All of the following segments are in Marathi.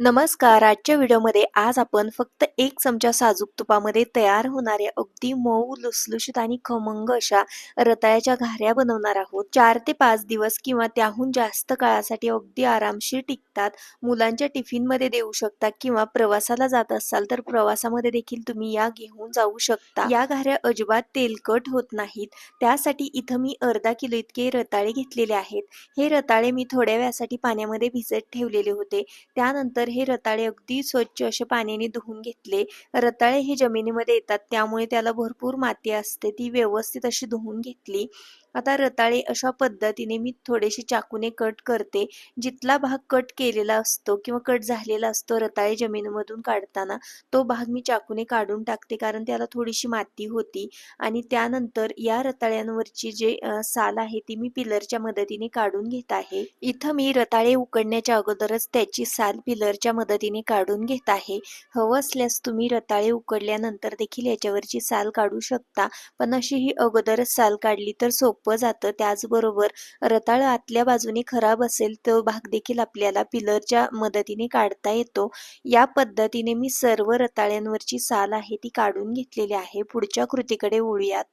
नमस्कार. आजच्या व्हिडिओमध्ये आज आपण फक्त एक चमचा साजूक तुपामध्ये तयार होणाऱ्या अगदी मऊ लुसलुशीत आणि खमंग अशा रताळ्याच्या घाऱ्या बनवणार आहोत. चार ते पाच दिवस किंवा त्याहून जास्त काळासाठी अगदी आरामशीर टिकतात. मुलांच्या टिफिनमध्ये देऊ शकता किंवा प्रवासाला जात असाल तर प्रवासामध्ये देखील तुम्ही या घेऊन जाऊ शकता. या घाऱ्या अजिबात तेलकट होत नाहीत. त्यासाठी इथं मी अर्धा किलो इतके रताळे घेतलेले आहेत. हे रताळे मी थोड्या वेळासाठी पाण्यामध्ये भिजत ठेवलेले होते. त्यानंतर हे रताळे अगदी स्वच्छ असे पाण्याने धुवून घेतले. रताळे हे जमिनीमध्ये येतात त्यामुळे त्याला भरपूर माती असते. ती व्यवस्थित अशी धुवून घेतली. आता रताळे अशा पद्धतीने मी थोडेसे चाकूने कट करते. जिथला भाग कट केलेला असतो किंवा कट झालेला असतो रताळे जमिनीमधून काढताना तो भाग मी चाकूने काढून टाकते कारण त्याला थोडीशी माती होती. आणि त्यानंतर या रताळ्यांवरची जे साल आहे ती मी पिलरच्या मदतीने काढून घेत आहे. इथं मी रताळे उकडण्याच्या अगोदरच त्याची साल पिलरच्या मदतीने काढून घेत आहे. हवं असल्यास तुम्ही रताळे उकडल्यानंतर देखील याच्यावरची साल काढू शकता. पण अशी ही अगोदरच साल काढली तर सोपं जातं. त्याचबरोबर रताळ आतल्या बाजूने खराब असेल तो भाग देखील आपल्याला पिलरच्या मदतीने काढता येतो. या पद्धतीने मी सर्व रताळ्यांवरची साल आहे ती काढून घेतलेली आहे. पुढच्या कृतीकडे वळूयात.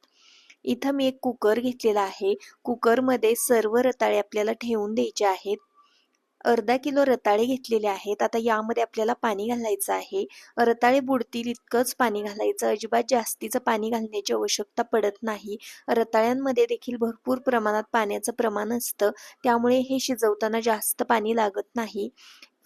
इथं मी एक कुकर घेतलेला आहे. कुकरमध्ये सर्व रताळे आपल्याला ठेवून द्यायचे आहेत. अर्धा किलो रताळे घेतलेले आहेत. आता यामध्ये आपल्याला पाणी घालायचं आहे. रताळे बुडतील इतकंच पाणी घालायचं. अजिबात जास्तीचं पाणी घालण्याची आवश्यकता पडत नाही. रताळ्यांमध्ये देखील भरपूर प्रमाणात पाण्याचं प्रमाण असतं. त्यामुळे हे शिजवताना जास्त पाणी लागत नाही.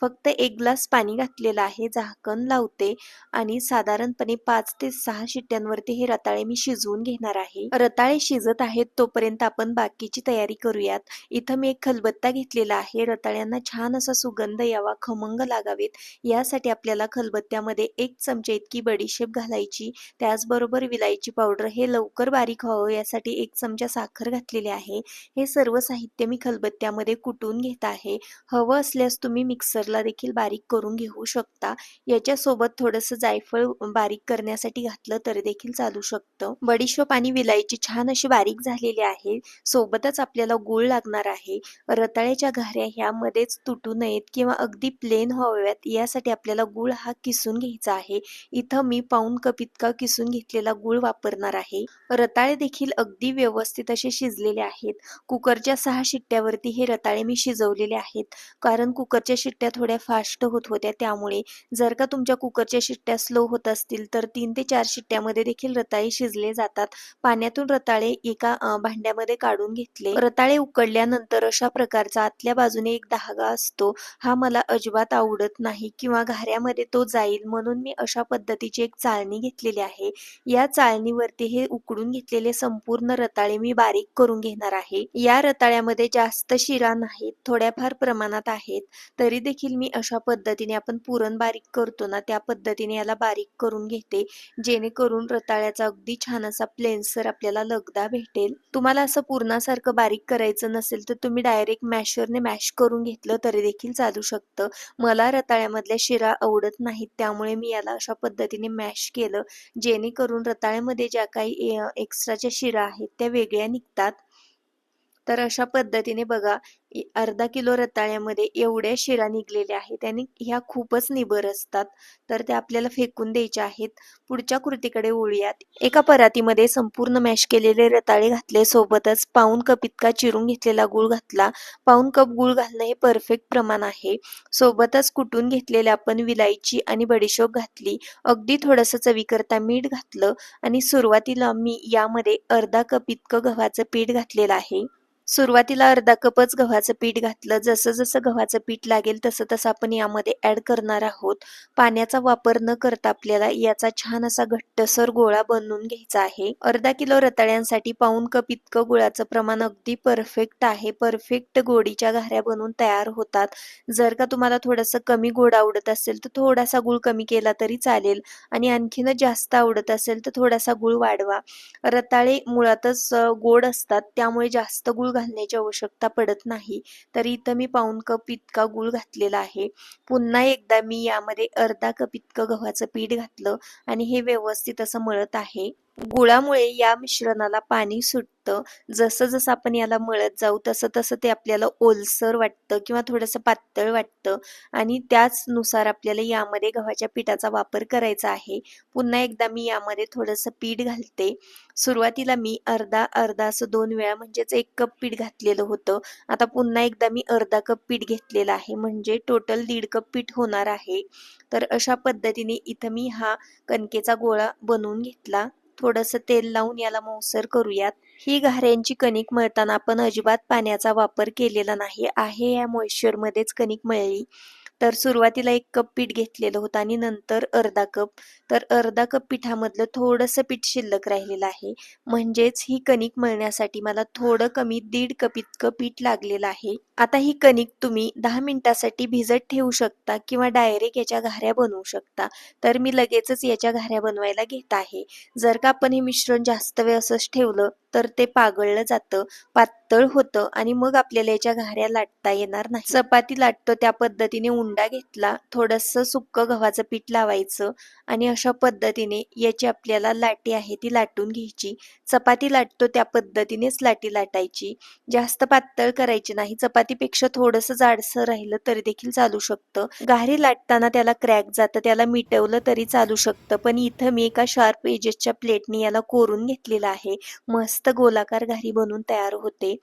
फक्त एक ग्लास पाणी घातलेलं आहे झाकण लावते आणि साधारणपणे पाच ते सहा शिट्ट्यांवरती हे रताळे मी शिजवून घेणार आहे. रताळे शिजत आहेत तोपर्यंत आपण बाकीची तयारी करूयात. इथं मी एक खलबत्ता घेतलेला आहे. रताळ्यांना छान असा सुगंध यावा खमंग लागावेत. यासाठी आपल्याला खलबत्त्यामध्ये एक चमचा इतकी बडीशेप घालायची त्याचबरोबर विलायची पावडर हे लवकर बारीक व्हावं यासाठी एक चमचा साखर घातलेली आहे. हे सर्व साहित्य मी खलबत्त्यामध्ये कुटून घेत आहे. हवं असल्यास तुम्ही मिक्सर ला देखील बारीक करून घेऊ शकता. याच्यासोबत थोडंसं जायफळ बारीक करण्यासाठी घातलं तरी देखील चालू शकतं. बडीशोप आणि विलायची छान अशी बारीक झालेली आहे. सोबतच आपल्याला गुळ लागणार आहे. रताळ्याच्या घाऱ्या ह्यामध्येच तुटू नयेत किंवा अगदी प्लेन व्हाव्यात यासाठी आपल्याला गुळ हा किसून घ्यायचा आहे. इथं मी पाऊन कप इतका किसून घेतलेला गुळ वापरणार आहे. रताळे देखील अगदी व्यवस्थित असे शिजलेले आहेत. कुकरच्या सहा शिट्ट्यावरती हे रताळे मी शिजवलेले आहेत. कारण कुकरच्या शिट्ट्या थोड्या फास्ट होत होत्या. त्यामुळे जर का तुमच्या कुकरच्या शिट्ट्या स्लो होत असतील तर तीन ते चार शिट्ट्यामध्ये देखील रताळे शिजले जातात. पाण्यातून रताळे एका भांड्यामध्ये काढून घेतले. रताळे उकडल्यानंतर अशा प्रकारचा आतल्या बाजूने एक धागा असतो. हा मला अजिबात आवडत नाही किंवा घाऱ्यामध्ये तो जाईल म्हणून मी अशा पद्धतीची एक चाळणी घेतलेली आहे. या चाळणीवरती हे उकडून घेतलेले संपूर्ण रताळे मी बारीक करून घेणार आहे. या रताळ्यामध्ये जास्त शिरा नाहीत थोड्याफार प्रमाणात आहेत. तरी देखील मी अशा पद्धतीने आपण पुरण बारीक करतो ना त्या पद्धतीने याला बारीक करून घेते. जेणेकरून रताळ्याचा अगदी छान असा प्लेन्सर आपल्याला लगदा भेटेल. तुम्हाला असं पूर्णासारखं बारीक करायचं नसेल तर तुम्ही डायरेक्ट मॅशरने मॅश करून घेतलं तरी देखील चालू शकतं. मला रताळ्यामधल्या शिरा आवडत नाहीत त्यामुळे मी याला अशा पद्धतीने मॅश केलं. जेणेकरून रताळ्यामध्ये ज्या काही एक्स्ट्राच्या शिरा आहेत त्या वेगळ्या निघतात. तर अशा पद्धतीने बघा अर्धा किलो रताळ्यामध्ये एवढ्या शिरा निघलेल्या आहेत आणि ह्या खूपच निबर असतात. तर त्या आपल्याला फेकून द्यायच्या आहेत. पुढच्या कृतीकडे वळूयात. एका परातीमध्ये संपूर्ण मॅश केलेले रताळे घातले सोबतच पाऊन कप इतका चिरून घेतलेला गुळ घातला. पाऊन कप गुळ घालणं हे परफेक्ट प्रमाण आहे. सोबतच कुटून घेतलेल्या आपण विलायची आणि बडीशोप घातली. अगदी थोडंसं चवीकरता मीठ घातलं आणि सुरुवातीला मी यामध्ये अर्धा कप इतकं गव्हाचं पीठ घातलेलं आहे. सुरुवातीला अर्धा कपच गव्हाचं पीठ घातलं. जसं जसं गव्हाचं पीठ लागेल तसं तसं आपण यामध्ये ऍड करणार आहोत. पाण्याचा वापर न करता आपल्याला याचा छान असा घट्टसर गोळा बनवून घ्यायचा आहे. अर्धा किलो रताळ्यांसाठी पाऊन कप इतकं गुळाचं प्रमाण अगदी परफेक्ट आहे. परफेक्ट गोडीच्या घाऱ्या बनवून तयार होतात. जर का तुम्हाला थोडंसं कमी गोड आवडत असेल तर थोडासा गुळ कमी केला तरी चालेल. आणि आणखीनच जास्त आवडत असेल तर थोडासा गुळ वाढवा. रताळे मुळातच गोड असतात त्यामुळे जास्त गुळ घालण्याची आवश्यकता पडत नाही. तरी इथं मी पाऊन कप इतका गूळ घातलेला आहे. पुन्हा एकदा मी यामध्ये अर्धा कप इतकं गव्हाचं पीठ घातलं आणि हे व्यवस्थित असं मळत आहे. गुळामुळे या मिश्रणाला पाणी सुटतं. जसं जसं आपण याला मळत जाऊ तसं तसं ते आपल्याला ओलसर वाटतं किंवा थोडंसं पातळ वाटतं. आणि त्याचनुसार आपल्याला यामध्ये गव्हाच्या पिठाचा वापर करायचा आहे. पुन्हा एकदा मी यामध्ये थोडंसं पीठ घालते. सुरुवातीला मी अर्धा अर्धा असं दोन वेळा म्हणजेच एक कप पीठ घातलेलं होतं. आता पुन्हा एकदा मी अर्धा कप पीठ घेतलेलं आहे. म्हणजे टोटल दीड कप पीठ होणार आहे. तर अशा पद्धतीने इथं मी हा कणकेचा गोळा बनवून घेतला. थोडंसं तेल लावून याला मऊसर करूयात. ही घाऱ्यांची कणिक मळताना आपण अजिबात पाण्याचा वापर केलेला नाही. आहे या मॉइश्चरमध्येच कणिक मळली. तर सुरुवातीला एक कप पीठ घेतलेलं होतं आणि नंतर अर्धा कप. तर अर्धा कप पिठामधलं थोडंसं पीठ शिल्लक राहिलेलं आहे. म्हणजेच ही कणिक मळण्यासाठी मला थोडं कमी दीड कप इतकं पीठ लागलेलं आहे. आता ही कणिक तुम्ही दहा मिनिटासाठी भिजत ठेवू शकता किंवा डायरेक्ट याच्या घाऱ्या बनवू शकता. तर मी लगेचच याच्या घाऱ्या बनवायला घेत आहे. जर का आपण हे मिश्रण जास्त वेळ असंच ठेवलं तर ते पागळलं जातं पातळ होतं आणि मग आपल्याला याच्या घाऱ्या लाटता येणार नाही. चपाती लाटतो त्या पद्धतीने उंडा घेतला थोडस सुक्क गव्हाचं पीठ लावायचं आणि अशा पद्धतीने याची आपल्याला लाटी आहे ती लाटून घ्यायची. चपाती लाटतो त्या पद्धतीनेच लाटी लाटायची. जास्त पातळ करायची नाही चपातीपेक्षा थोडस जाडसं राहिलं तरी देखील चालू शकतं. घारी लाटताना त्याला क्रॅक जातं त्याला मिटवलं तरी चालू शकतं. पण इथं मी एका शार्प एजेसच्या प्लेटने याला कोरून घेतलेलं आहे. मस्त गोलाकार घारी बनून तयार होते.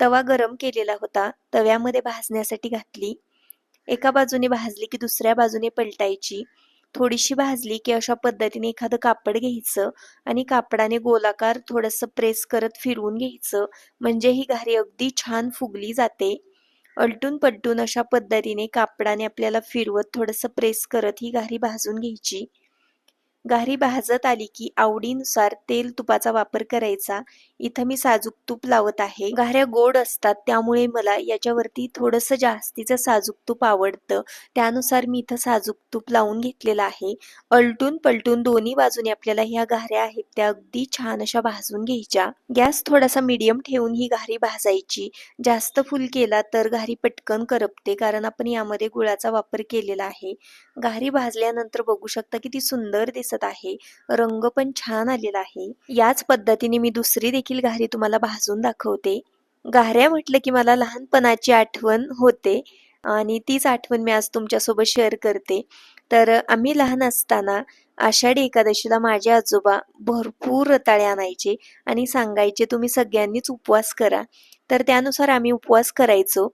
तवा गरम केलेला होता. तव्यामध्ये भाजण्यासाठी घातली. एका बाजूने भाजली की दुसऱ्या बाजूने पलटायची. थोडीशी भाजली की अशा पद्धतीने एखादं कापड घ्यायचं आणि कापडाने गोलाकार थोडंसं प्रेस करत फिरवून घ्यायचं. म्हणजे ही घारी अगदी छान फुगली जाते. अलटून पलटून अशा पद्धतीने कापडाने आपल्याला फिरवत थोडंसं प्रेस करत ही घारी भाजून घ्यायची. घारी भाजत आली की आवडीनुसार तेल तुपाचा वापर करायचा. इथं मी साजूक तूप लावत आहे. घाऱ्या गोड असतात त्यामुळे मला याच्यावरती थोडंसं जास्तीचं साजूक तूप आवडतं. त्यानुसार मी इथं साजूक तूप लावून घेतलेलं आहे. अलटून पलटून दोन्ही बाजूने आपल्याला ह्या घाऱ्या आहेत त्या अगदी छान अशा भाजून घ्यायच्या. गॅस थोडासा मीडियम ठेवून ही घारी भाजायची. जास्त फुल केला तर घारी पटकन करपते कारण आपण यामध्ये गुळाचा वापर केलेला आहे. घारी भाजल्यानंतर बघू शकता किती सुंदर दिसत आहे. रंग पण छान आलेला आहे. याच पद्धतीने मी दुसरी देखील घारी तुम्हाला भाजून दाखवते. घाऱ्या म्हटलं की मला लहानपणाची आठवण होते आणि तीच आठवण मी आज तुमच्यासोबत शेअर करते. तर आम्ही लहान असताना आषाढी एकादशीला माझे आजोबा भरपूर रताळे आणायचे आणि सांगायचे तुम्ही सगळ्यांनीच उपवास करा. तर त्यानुसार आम्ही उपवास करायचो.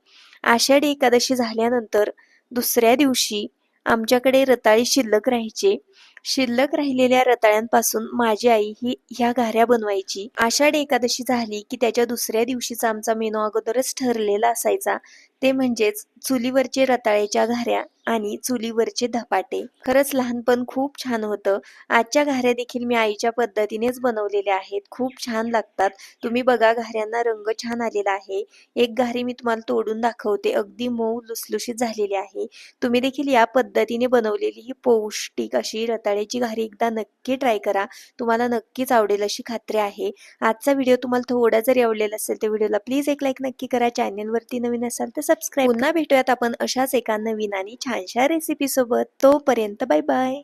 आषाढी एकादशी झाल्यानंतर दुसऱ्या दिवशी आमच्याकडे रताळी शिल्लक राहायचे. शिल्लक राहिलेल्या रताळ्यांपासून माझी आई ही ह्या घाऱ्या बनवायची. आषाढ एकादशी झाली की त्याच्या दुसऱ्या दिवशीचा आमचा मेनू अगोदरच ठरलेला असायचा. ते म्हणजेच चुलीवरचे रताळ्याच्या घाऱ्या आणि चुलीवरचे धपाटे. खरंच लहानपण खूप छान होतं. आजच्या घाऱ्या देखील मी आईच्या पद्धतीनेच बनवलेल्या आहेत. खूप छान लागतात. तुम्ही बघा घाऱ्यांना रंग छान आलेला आहे. एक घारी मी तुम्हाला तोडून दाखवते. अगदी मऊ लुसलुशीत झालेली आहे. तुम्ही देखील या पद्धतीने बनवलेली ही पौष्टिक अशी रताळ्याची घारी एकदा नक्की ट्राय करा. तुम्हाला नक्कीच आवडेल अशी खात्री आहे. आजचा व्हिडिओ तुम्हाला थोडा जरी आवडलेला असेल तर व्हिडिओला प्लीज एक लाईक नक्की करा. चॅनेलवरती नवीन असाल तर सबस्क्राईब पुन्हा भेटूयात आपण अशाच एका नवीन आणि छानशा रेसिपी सोबत. तोपर्यंत बाय बाय